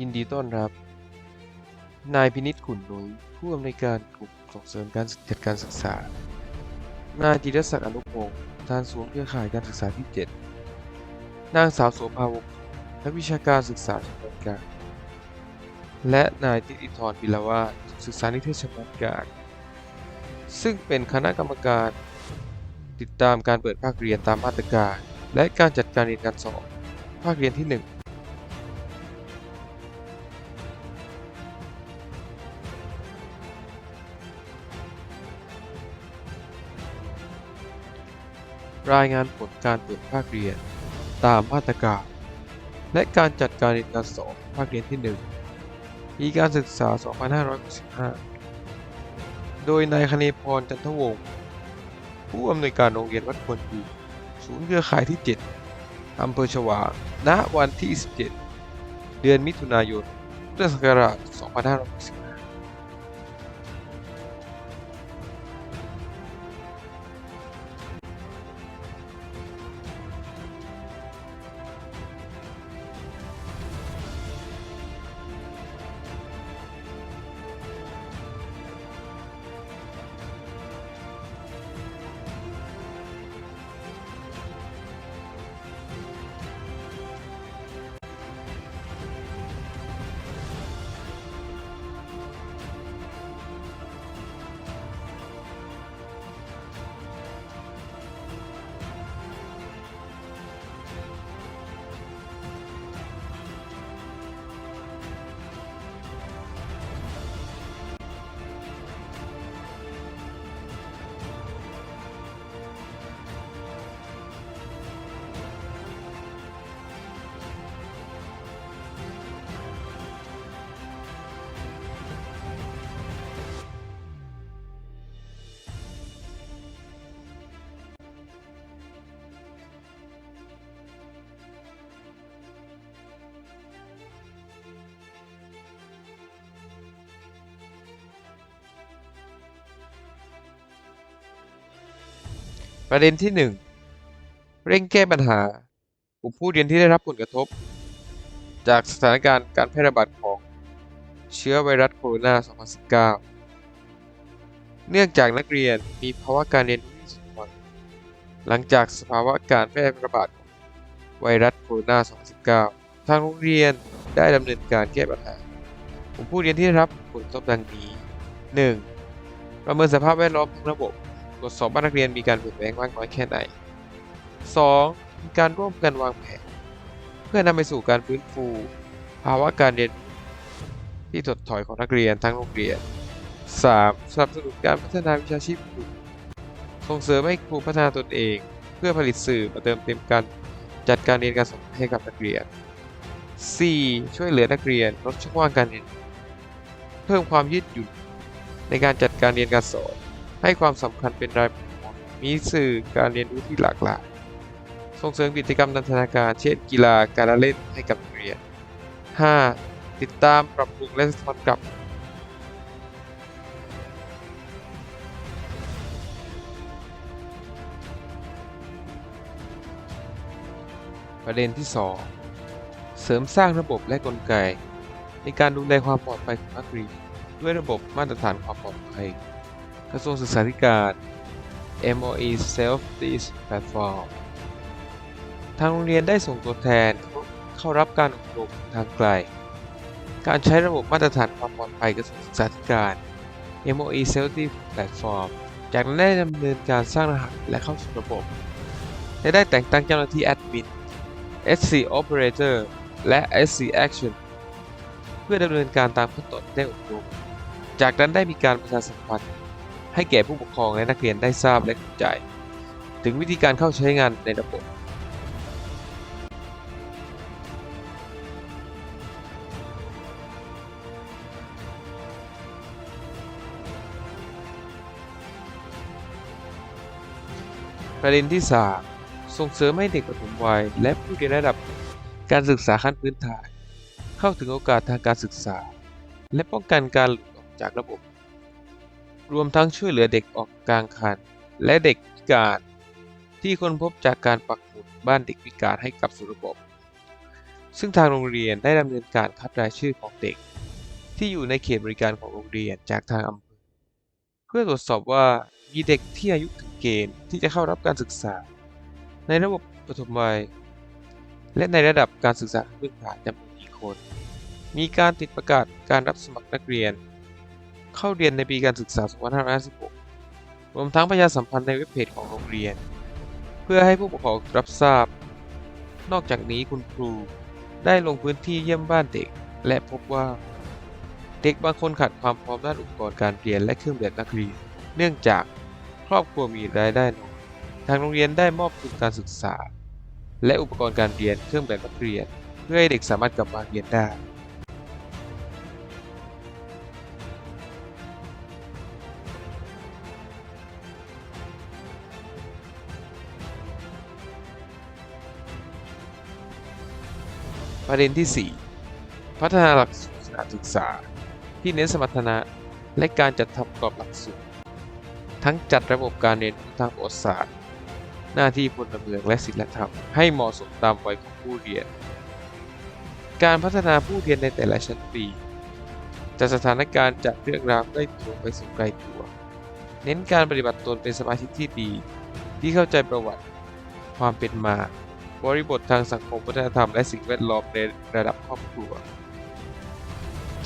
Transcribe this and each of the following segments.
ยินดีต้อนรับ นายพินิจขุนนุ้ยผู้อำนวยการกลุ่มส่งเสริมการจัดการศึกษา นายจิรศักดิ์อนุพงศ์ประธานศูนย์เครือข่ายการศึกษาที่ 7 นางสาวโสภาวงนักวิชาการศึกษาชำนาญการ และนายติติธรปิลาวาศึกษานิเทศชำนาญการ ซึ่งเป็นคณะกรรมการ ติดตามการเปิดภาคเรียนตามมาตรการ และการจัดการเรียนการสอนภาคเรียนที่ 1 รายงานผลการเปิดภาคเรียน ตามมาตรการ และการจัดการเรียนการสอนภาคเรียนที่ 1 ปีการศึกษา 2565 โดยนายคเนพรจันทวงศ์ผู้อำนวยการโรงเรียนวัดควรอยู่ศูนย์เครือข่ายที่ 7 อำเภอฉวาง ณ วันที่ 17 เดือนมิถุนายน พุทธศักราช 2565 ประเด็นที่ 1 เร่งแก้ปัญหากลุ่มผู้เรียนที่ได้รับผลกระทบ จากสถานการณ์การแพร่ระบาดของเชื้อไวรัสโคโรนา 2019 เนื่องจากนักเรียนมีภาวะการเรียนที่สุดหวังหลังจากสภาวะการแพร่ระบาดของไวรัสโคโรนา 2019 ทางโรงเรียนได้ดำเนินการแก้ปัญหากลุ่มผู้เรียนที่ได้รับผลกระทบดังนี้ 1. ประเมินสภาพแวดล้อมทั้งระบบ ตรวจสอบว่านักเรียนมีการเปลี่ยนแปลงมากน้อยแค่ไหน 2. มีการร่วมกันวางแผน เพื่อนำไปสู่การฟื้นฟู ภาวะการเรียนที่ถดถอยของนักเรียนทั้งโรงเรียน 3. สนับสนุนการพัฒนาวิชาชีพครูส่งเสริมให้ครูพัฒนาตนเอง เพื่อผลิตสื่อมาเติมเต็มการจัดการเรียนการสอนให้กับนักเรียน 4. ช่วยเหลือนักเรียนลดช่องว่างการเรียน เพิ่มความยืดหยุ่นในการจัดการเรียนการสอน ให้ความสำคัญเป็นรายบุคคลมีสื่อการเรียนรู้ที่หลากหลาย ส่งเสริมกิจกรรมนันทนาการ เช่น กีฬาการละเล่นให้กับนักเรียน 5. ติดตามปรับปรุงและสะท้อนกลับประเด็นที่ 2 เสริมสร้างระบบและกลไก ในการดูแลความปลอดภัยของนักเรียนด้วยระบบมาตรฐานความปลอดภัย กระทรวงศึกษาธิการ MOE Self This Platform ทางโรงเรียนได้ส่งตัวแทนเข้ารับการอบรมทางไกล การใช้ระบบมาตรฐานความปลอดภัยกระทรวงศึกษาธิการ MOE Self This Platform จากนั้นได้ดำเนินการสร้างรหัสและเข้าสู่ระบบ และได้แต่งตั้งเจ้าหน้าที่แอดมิน SC Operator และ SC Action เพื่อดำเนินการตามขั้นตอนที่ได้อบรม จากนั้นได้มีการประชาสัมพันธ์ ให้แก่ผู้ปกครองและนักเรียนได้ทราบและเข้าใจ ถึงวิธีการเข้าใช้งานในระบบ ประเด็นที่ 3 ส่งเสริมให้เด็กปฐมวัย และผู้เรียนระดับการศึกษาขั้นพื้นฐาน เข้าถึงโอกาสทางการศึกษา และป้องกันการหลุดออกจากระบบ รวมทั้งช่วยเหลือเด็กออกกลางคัน และเด็กพิการ ที่ค้นพบจากการปักหมุดบ้านเด็กพิการให้กับสู่ระบบ ซึ่งทางโรงเรียนได้ดำเนินการคัดรายชื่อของเด็ก ที่อยู่ในเขตบริการของโรงเรียนจากทางอำเภอ เพื่อตรวจสอบว่ามีเด็กที่อายุถึงเกณฑ์ที่จะเข้ารับการศึกษา ในระบบปฐมวัย และในระดับการศึกษาขั้นพื้นฐานจำนวนกี่คน มีการติดประกาศการรับสมัครนักเรียน เข้าเรียนในปีการศึกษา 2556 รวมทั้งประชาสัมพันธ์ในเว็บเพจของโรงเรียน เพื่อให้ผู้ปกครองรับทราบ นอกจากนี้คุณครูได้ลงพื้นที่เยี่ยมบ้านเด็ก และพบว่า เด็กบางคนขาดความพร้อมด้านอุปกรณ์การเรียนและเครื่องแบบนักเรียน เนื่องจากครอบครัวมีรายได้น้อยทางโรงเรียนได้มอบทุนการศึกษา และอุปกรณ์การเรียนเครื่องแบบนักเรียน เพื่อให้เด็กสามารถกลับมาเรียนได้ ประเด็นที่ 4 พัฒนาหลักสูตรการศึกษา ที่เน้นสมรรถนะและการจัดทำกรอบหลักสูตร ทั้งจัดระบบการเรียนรู้ทางประวัติศาสตร์ หน้าที่พลเมืองและศิลธรรม ให้เหมาะสมตามวัยของผู้เรียน การพัฒนาผู้เรียนในแต่ละชั้นปีจากสถานการณ์จากเรื่องราวใกล้ตัวไปสู่ไกลตัว เน้นการปฏิบัติตนเป็นสมาชิกที่ดี ที่เข้าใจประวัติ ความเป็นมา บริบททางสังคมวัฒนธรรมและสิ่งแวดล้อมในระดับครอบครัว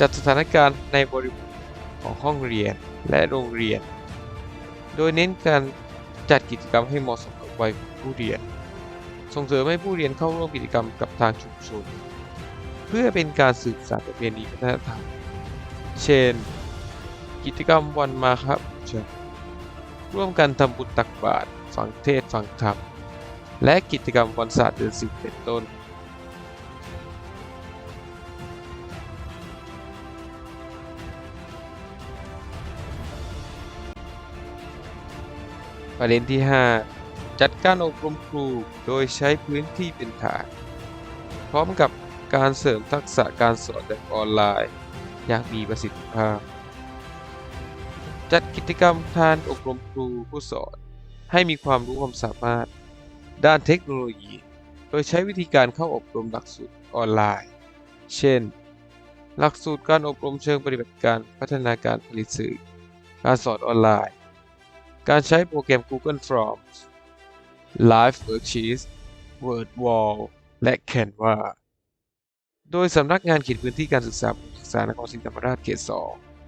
จัดสถานการณ์ในบริบทของห้องเรียนและโรงเรียน โดยเน้นการจัดกิจกรรมให้เหมาะสมกับวัยผู้เรียน ส่งเสริมให้ผู้เรียนเข้าร่วมกิจกรรมกับทางชุมชน เพื่อเป็นการสืบสานประเพณีวัฒนธรรม เช่น กิจกรรมวันมาคบูชาร่วมกันทำบุญตักบาตรฟังเทศฟังธรรม และกิจกรรมวันศาสตร์เดือนสิบเป็นต้น ประเด็นที่ 5 จัดการอบรมครูโดยใช้พื้นที่เป็นฐาน พร้อมกับการเสริมทักษะการสอนแบบออนไลน์ อย่างมีประสิทธิภาพ จัดกิจกรรมการอบรมครูผู้สอน ให้มีความรู้ความสามารถ ด้านเทคโนโลยี โดยใช้วิธีการเข้าอบรมหลักสูตรออนไลน์ เช่น หลักสูตรการอบรมเชิงปฏิบัติการพัฒนาการผลิตสื่อ การสอนออนไลน์ การใช้โปรแกรม Google Forms Live Worksheets Word Wall และ Canva โดยสำนักงานเขตพื้นที่การศึกษาศึกษานครศรีธรรมราชเขต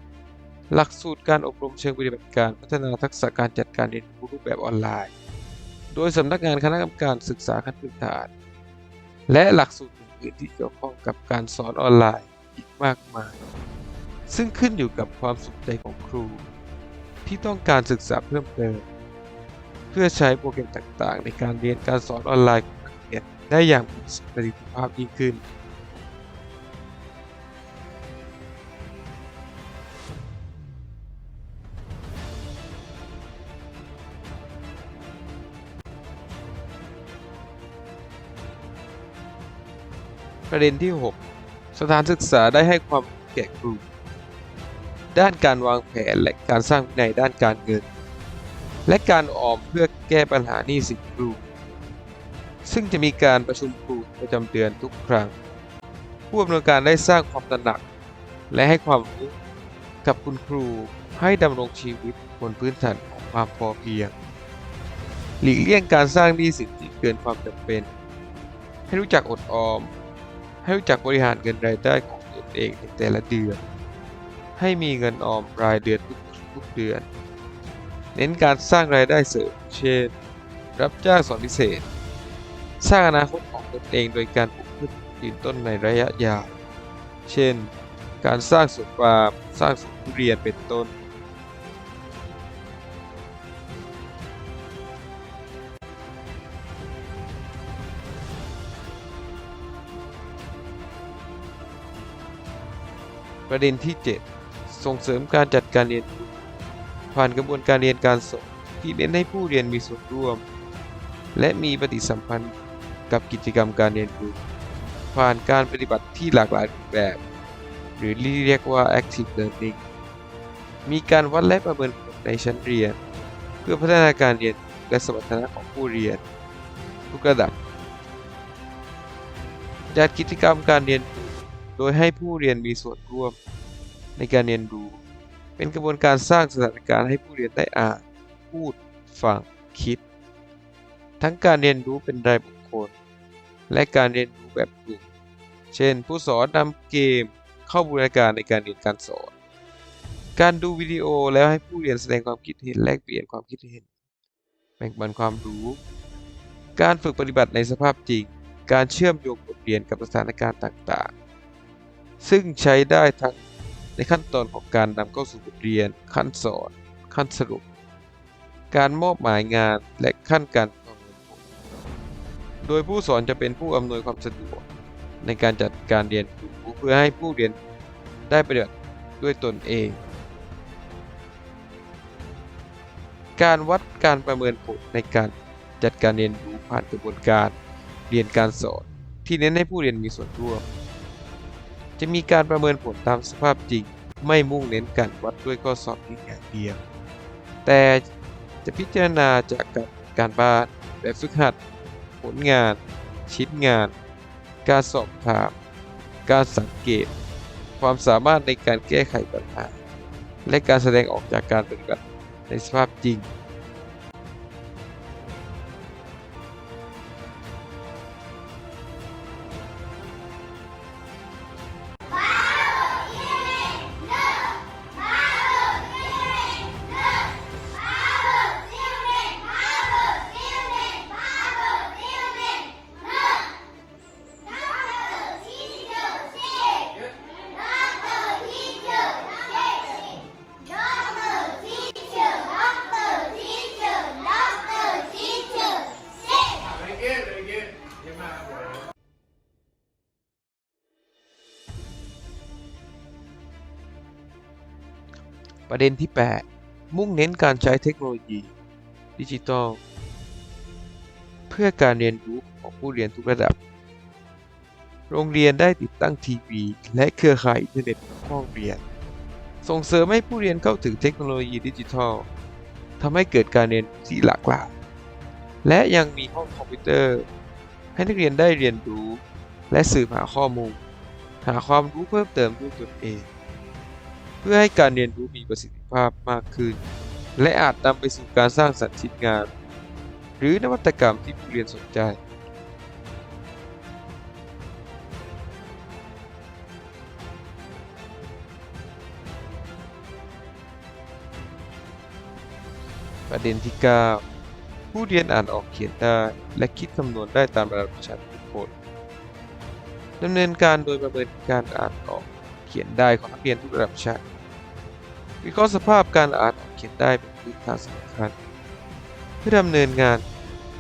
2 หลักสูตรการอบรมเชิงปฏิบัติการพัฒนาทักษะการจัดการเรียนรู้รูปแบบออนไลน์ โดยสำนักงานคณะกรรมการศึกษาขั้นพื้นฐาน และหลักสูตรอื่นๆที่เกี่ยวข้องกับการสอนออนไลน์อีกมากมาย ซึ่งขึ้นอยู่กับความสนใจของครู ที่ต้องการศึกษาเพิ่มเติม เพื่อใช้โปรแกรมต่างๆ ในการเรียนการสอนออนไลน์ของนักเรียนได้อย่างมีประสิทธิภาพยิ่งขึ้น ประเด็นที่ 6 สถานศึกษาได้ให้ความแก่ครู ด้านการวางแผนและการสร้างวินัยด้านการเงิน และการออมเพื่อแก้ปัญหาหนี้สินครู ซึ่งจะมีการประชุมครูประจำเดือนทุกครั้ง ผู้อำนวยการได้สร้างความตระหนัก และให้ความรู้กับคุณครูให้ดำรงชีวิตบนพื้นฐานของความพอเพียง หลีกเลี่ยงการสร้างหนี้สินที่เกินความจำเป็น ให้รู้จักอดออม ให้รู้จักบริหารเงินรายได้ของตนเองในแต่ละเดือน ให้มีเงินออมรายเดือนทุกทุกเดือน เน้นการสร้างรายได้เสริม เช่น รับจ้างสอนพิเศษ สร้างอนาคตของตนเองโดยการปลูกพืชยืนต้นในระยะยาว เช่น การสร้างสวนปาล์มสร้างสวนทุเรียนเป็นต้น ประเด็นที่ 7 ส่งเสริมการจัดการเรียนรู้ผ่านกระบวนการเรียนการสอนที่เน้นให้ผู้เรียนมีส่วนร่วม และมีปฏิสัมพันธ์กับกิจกรรมการเรียนรู้ ผ่านการปฏิบัติที่หลากหลายรูปแบบ หรือที่เรียกว่า active learning มีการวัดและประเมินผลในชั้นเรียน เพื่อพัฒนาการเรียนและสมรรถนะของผู้เรียน ทุกระดับจัดกิจกรรมการเรียนรู้ โดยให้ผู้เรียนมีส่วนร่วมในการเรียนรู้ เป็นกระบวนการสร้างสถานการณ์ให้ผู้เรียนได้อ่าน พูด ฟัง คิด ทั้งการเรียนรู้เป็นรายบุคคล และการเรียนรู้แบบกลุ่ม เช่น ผู้สอนนำเกมเข้าบูรณาการในการเรียนการสอน การดูวิดีโอแล้วให้ผู้เรียนแสดงความคิดเห็นแลกเปลี่ยนความคิดเห็น แบ่งปันความรู้ การฝึกปฏิบัติในสภาพจริง การเชื่อมโยงบทเรียนกับสถานการณ์ต่างๆ ซึ่งใช้ได้ทั้งในขั้นตอนของการนำเข้าสู่บทเรียน ขั้นสอน ขั้นสรุป การมอบหมายงานและขั้นการประเมินผลโดยผู้สอนจะเป็นผู้อำนวยความสะดวกในการจัดการเรียนรู้เพื่อให้ผู้เรียนได้ปฏิบัติด้วยตนเอง การวัดการประเมินผลในการจัดการเรียนรู้ผ่านกระบวนการเรียนการสอน ที่เน้นให้ผู้เรียนมีส่วนร่วม จะมีการประเมินผลตามสภาพจริง ไม่มุ่งเน้นการวัดด้วยข้อสอบเพียงอย่างเดียว แต่จะพิจารณาจากการการบ้านแบบฝึกหัด ผลงาน ชิ้นงาน การสอบถาม การสังเกต ความสามารถในการแก้ไขปัญหา และการแสดงออกจากการปฏิบัติในสภาพจริง ประเด็นที่ 8 มุ่งเน้นการใช้เทคโนโลยี ดิจิทัล เพื่อการเรียนรู้ของผู้เรียนทุกระดับ โรงเรียนได้ติดตั้งทีวี และเครือข่ายอินเทอร์เน็ตในห้องเรียน ส่งเสริมให้ผู้เรียนเข้าถึงเทคโนโลยีดิจิทัลทำให้เกิดการเรียนที่หลากหลายและยังมีห้องคอมพิวเตอร์ ให้นักเรียนได้เรียนรู้ และสืบหาข้อมูล หาความรู้เพิ่มเติมด้วยตนเอง พื่อให้การเรียนรู้มีประสิทธิภาพมากขึ้น และอาจนำไปสู่การสร้างสรรค์ชิ้นงาน หรือนวัตกรรมที่ผู้เรียนสนใจ ประเด็นที่ 9 ผู้เรียนอ่านออกเขียนได้ และคิดคำนวณได้ตามระดับชั้นทุกคนดำเนินการโดยประเมินการอ่านออกเขียนได้ของนักเรียนทุกระดับชั้น วิเคราะห์สภาพการอ่านออกเขียนได้เป็นพื้นฐานสำคัญ เพื่อดำเนินงาน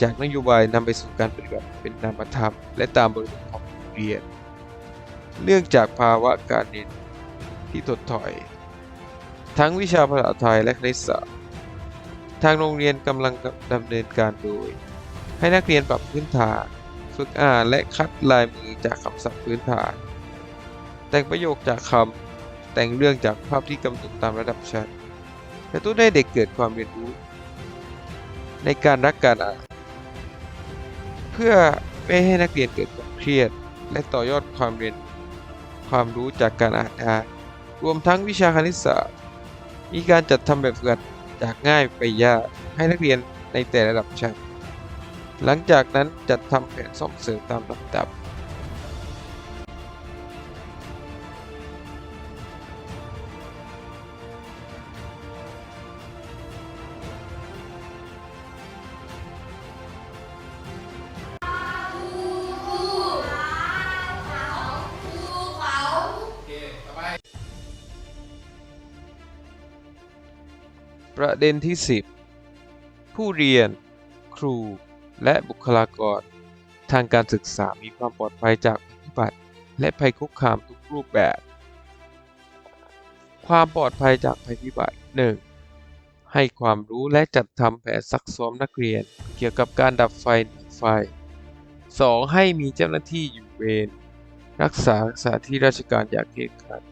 จากนโยบายนำไปสู่การปฏิบัติเป็นนามธรรม และตามบริบทของโรงเรียน เนื่องจากภาวะการเรียนที่ถดถอย ทั้งวิชาภาษาไทยและคณิตศาสตร์ทางโรงเรียนกำลังดำเนินการโดย ให้นักเรียนปรับพื้นฐานฝึกอ่านและคัดลายมือจากคำศัพท์พื้นฐาน แต่งประโยคจากคำ แต่งเรื่องจากภาพที่กำหนดตามระดับชั้นกระตุ้นให้เด็กเกิดความเรียนรู้ ในการรักการอ่านเพื่อไม่ให้นักเรียนเกิดความเครียด และต่อยอดความเรียนความรู้จากการอ่านได้รวมทั้งวิชาคณิตศาสตร์ มีการจัดทำแบบฝึกหัดจากง่ายไปยากให้นักเรียนในแต่ระดับชั้นหลังจากนั้นจัดทำแผนส่งเสริมตามลำดับ เด็นที่ 10 ผู้เรียน ครู และบุคลากร ทางการศึกษามีความปลอดภัยจากภัยพิบัติ และภัยคุกคามทุกรูปแบบ ความปลอดภัยจากภัยพิบัติ 1. ให้ความรู้และจัดทำแผนซักซ้อมนักเรียน เกี่ยวกับการดับไฟหนีไฟ 2. ให้มีเจ้าหน้าที่อยู่เวรรักษาสถานที่ราชการอย่างเคร่งครัด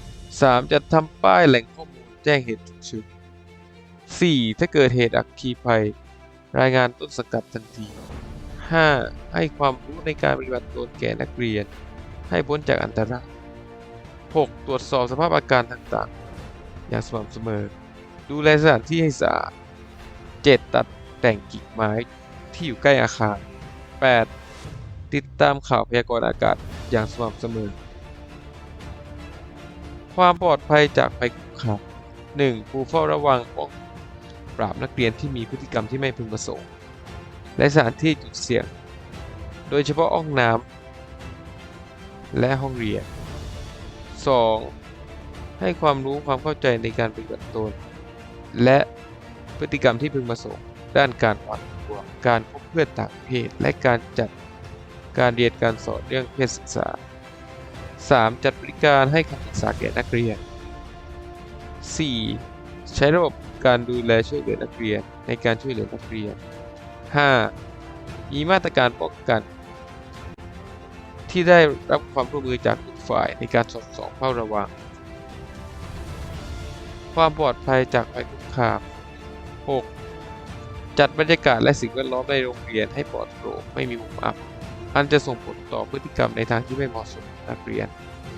3. จัดทำป้ายแหล่งข้อมูลแจ้งเหตุฉุกเฉิน 4. ถ้าเกิดเหตุอัคคีภัย รายงานต้นสังกัดทันที 5. ให้ความรู้ในการปฏิบัติตนแก่นักเรียน ให้พ้นจากอันตราย 6. ตรวจสอบสภาพอาการต่างๆ อย่างสม่ำเสมอ ดูแลสถานที่ให้สะอาด 7. ตัดแต่งกิ่งไม้ที่อยู่ใกล้อาคาร 8. ติดตามข่าวพยากรณ์อากาศอย่างสม่ำเสมอ ความปลอดภัยจากภัยคุกคาม 1. ครูเฝ้าระวังป้อง ปราบนักเรียนที่มีพฤติกรรมที่ไม่พึงประสงค์ และสถานที่จุดเสี่ยง โดยเฉพาะห้องน้ำและห้องเรียน 2. ให้ความรู้ความเข้าใจในการปฏิบัติตน และพฤติกรรมที่พึงประสงค์ด้านการวางตัวการพบเพื่อนต่างเพศ และการจัดการเรียนการสอนเรื่องเพศศึกษา 3. จัดบริการให้คำปรึกษาแก่นักเรียน 4. ใช้ระบบ การดูแลช่วยเหลือนักเรียนในการช่วยเหลือนักเรียน 5. มีมาตรการป้องกัน ที่ได้รับความร่วมมือจากทุกฝ่ายในการสอดส่องเฝ้าระวัง ความปลอดภัยจากภัยคุกคาม 6. จัดบรรยากาศและสิ่งแวดล้อมในโรงเรียนให้ปลอดโปร่งไม่มีมุมอับ อันจะส่งผลต่อพฤติกรรมในทางที่ไม่เหมาะสมนักเรียน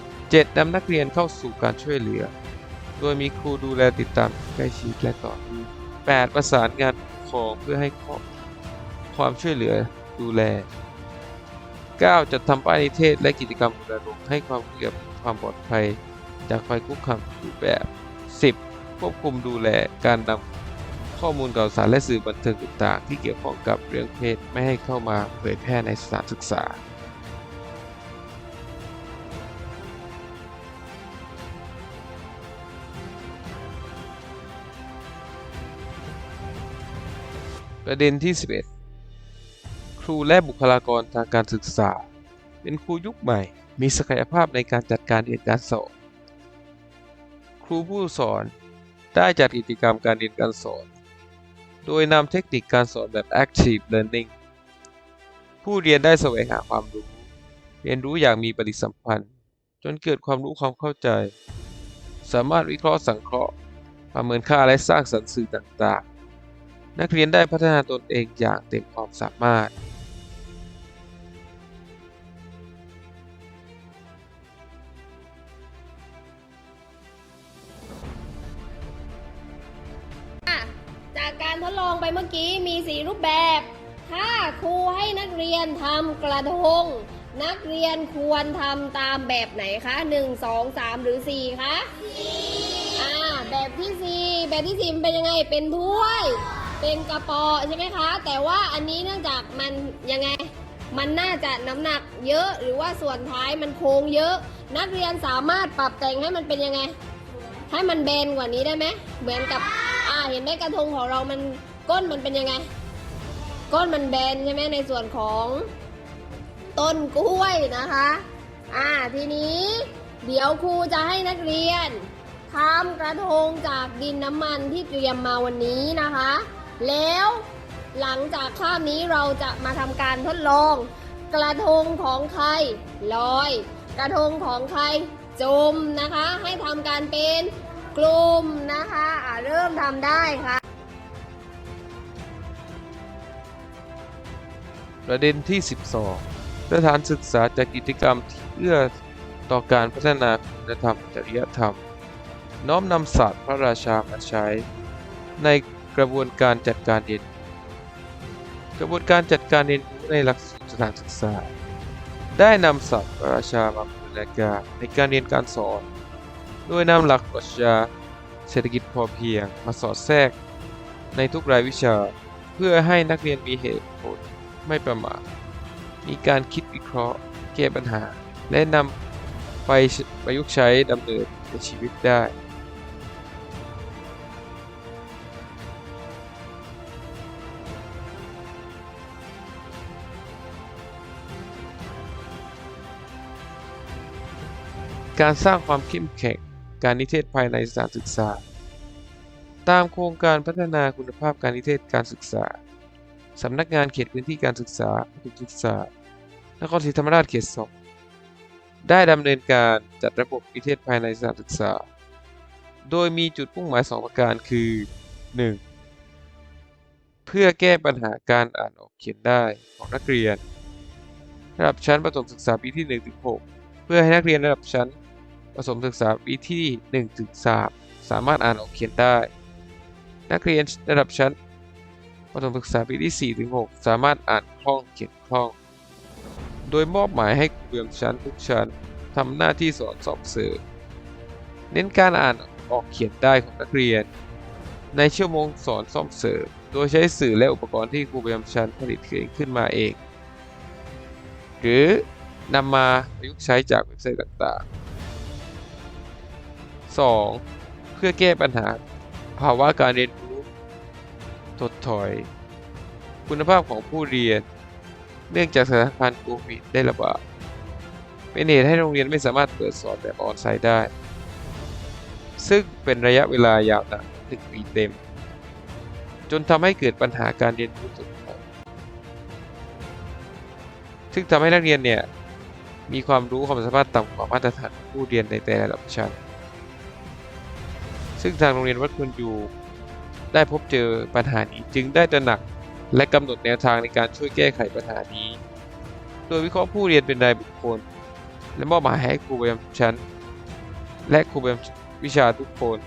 7. นำนักเรียนเข้าสู่การช่วยเหลือ โดยมีครูดูแลติดตามใกล้ชิดและต่อเนื่อง 8. ประสานงานผู้ปกครองเพื่อให้ข้อความช่วยเหลือดูแล 9. จัดทำป้ายนิเทศและกิจกรรมรณรงค์ให้ความเกี่ยวกับความปลอดภัย จากภัยคุกคามรูปแบบ 10. ควบคุมดูแลการนำข้อมูลข่าวสารและสื่อบันเทิงต่างๆ ที่เกี่ยวข้องกับเรื่องเพศไม่ให้เข้ามาเผยแพร่ในสถานศึกษา ประเด็นที่ 11 ครูและบุคลากรทางการศึกษา เป็นครูยุคใหม่ มีศักยภาพในการจัดการเรียนการสอน ครูผู้สอนได้จัดกิจกรรมการเรียนการสอน โดยนำเทคนิคการสอนแบบ active learning ผู้เรียนได้แสวงหาความรู้ เรียนรู้อย่างมีปฏิสัมพันธ์ จนเกิดความรู้ความเข้าใจ สามารถวิเคราะห์สังเคราะห์ ประเมินค่าและสร้างสรรค์สื่อต่างๆ นักเรียนได้พัฒนาตนเองอย่างเต็มความสามารถจากการทดลองไปเมื่อกี้มีสีรูปแบบ ถ้าครูให้นักเรียนทำกระทง นักเรียนควรทำตามแบบไหนคะ 1 2 3 หรือ 4 คะ อ่า แบบที่ 4 แบบที่ 4 เป็นยังไง เป็นถ้วย เป็นกระป๋อใช่ไหมคะ แต่ว่าอันนี้เนื่องจากมันยังไง มันน่าจะน้ำหนักเยอะหรือว่าส่วนท้ายมันโค้งเยอะ นักเรียนสามารถปรับแต่งให้มันเป็นยังไง ให้มันแบนกว่านี้ได้ไหมเหมือนกับอ่าเห็นไหมกระทงของเรามันก้นมันเป็นยังไง ก้นมันแบนใช่ไหมในส่วนของต้นกล้วยนะคะ อ่าทีนี้ เดี๋ยวครูจะให้นักเรียนทำกระทงจากดินน้ำมันที่เตรียมมาวันนี้นะคะ แล้วหลังจากคาบนี้เราจะมาทำการทดลอง กระทงของใครลอย กระทงของใครจมนะคะ ให้ทำการเป็นกลุ่มนะคะอ่าเริ่มทำได้ค่ะ ประเด็นที่ 12 สถานศึกษาจัดกิจกรรมที่เอื้อต่อการพัฒนาคุณธรรมจริยธรรม น้อมนำศาสตร์พระราชามาใช้ ใน กระบวนการจัดการเรียน กระบวนการจัดการเรียนรู้ในหลักสูตรสถานศึกษา ได้นำศาสตร์พระราชามาบูรณาการในการเรียนการสอน โดยนำหลักปรัชญาเศรษฐกิจพอเพียงมาสอดแทรก ในทุกรายวิชาเพื่อให้นักเรียนมีเหตุผลไม่ประมาทมีการคิดวิเคราะห์ แก้ปัญหา และนำไปประยุกต์ใช้ดำเนินในชีวิตได้ การสร้างความเข้มแข็งการนิเทศภายในสถานศึกษา ตามโครงการพัฒนาคุณภาพการนิเทศการศึกษา สำนักงานเขตพื้นที่การศึกษาประถมศึกษานครศรีธรรมราชเขตสองได้ดำเนินการจัดระบบนิเทศภายในสถานศึกษา โดยมีจุดมุ่งหมาย 2 ประการคือ 1. เพื่อแก้ปัญหาการอ่านออกเขียนได้ของนักเรียน ระดับชั้นประถมศึกษาปีที่1ถึง6เพื่อให้นักเรียนระดับชั้น ประถมศึกษาปีที่1ถึง3สามารถอ่านออกเขียนได้ นักเรียนระดับชั้นประถมศึกษาปีที่4ถึง6สามารถอ่านคล่องเขียนคล่อง โดยมอบหมายให้ครูประจำชั้นทุกชั้นทำหน้าที่สอนสอบเสริมเน้นการอ่านออกเขียนได้ของนักเรียน ในชั่วโมงสอนซ่อมเสริมโดยใช้สื่อและอุปกรณ์ที่ครูประจำชั้นผลิตขึ้นมาเอง หรือนำมาประยุกต์ใช้จากเว็บไซต์ต่างๆ 2. เพื่อแก้ปัญหาภาวะการเรียนรู้ถดถอย คุณภาพของผู้เรียน เนื่องจากสถานการณ์โควิดได้ระบาดเป็นเหตุให้โรงเรียนไม่สามารถเปิดสอนแบบออนไลน์ได้ ซึ่งเป็นระยะเวลายาวนานถึงปีเต็ม จนทำให้เกิดปัญหาการเรียนรู้ถดถอยซึ่งทำให้นักเรียนเนี่ยมีความรู้ความสามารถต่ำกว่ามาตรฐานผู้เรียนในแต่ละระดับชั้น ซึ่งทางโรงเรียนวัดควรอยู่ได้พบเจอปัญหานี้จึงได้ตระหนักและกำหนดแนวทางในการช่วยแก้ไขปัญหานี้ โดยวิเคราะห์ผู้เรียนเป็นรายบุคคล และมอบหมายให้ครูประจำชั้น และครูประจำวิชาทุกคน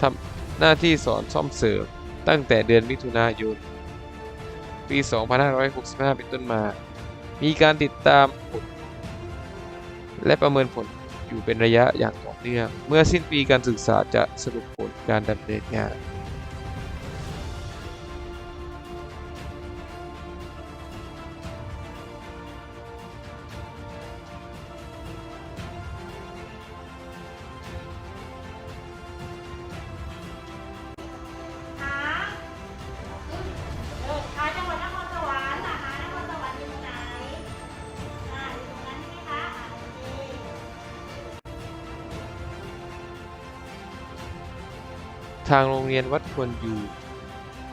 ทำหน้าที่สอนซ่อมเสริมตั้งแต่เดือนมิถุนายน ปี 2565 เป็นต้นมา มีการติดตามผลและประเมินผลอยู่เป็นระยะอย่างต่อ เนื่อง เมื่อสิ้นปีการศึกษาจะสรุปผลการดำเนินงานางโรงเรียนวัดควรอยู่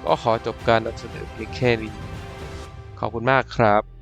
ก็ขอจบการนำเสนอเพียงแค่นี้ ขอบคุณมากครับ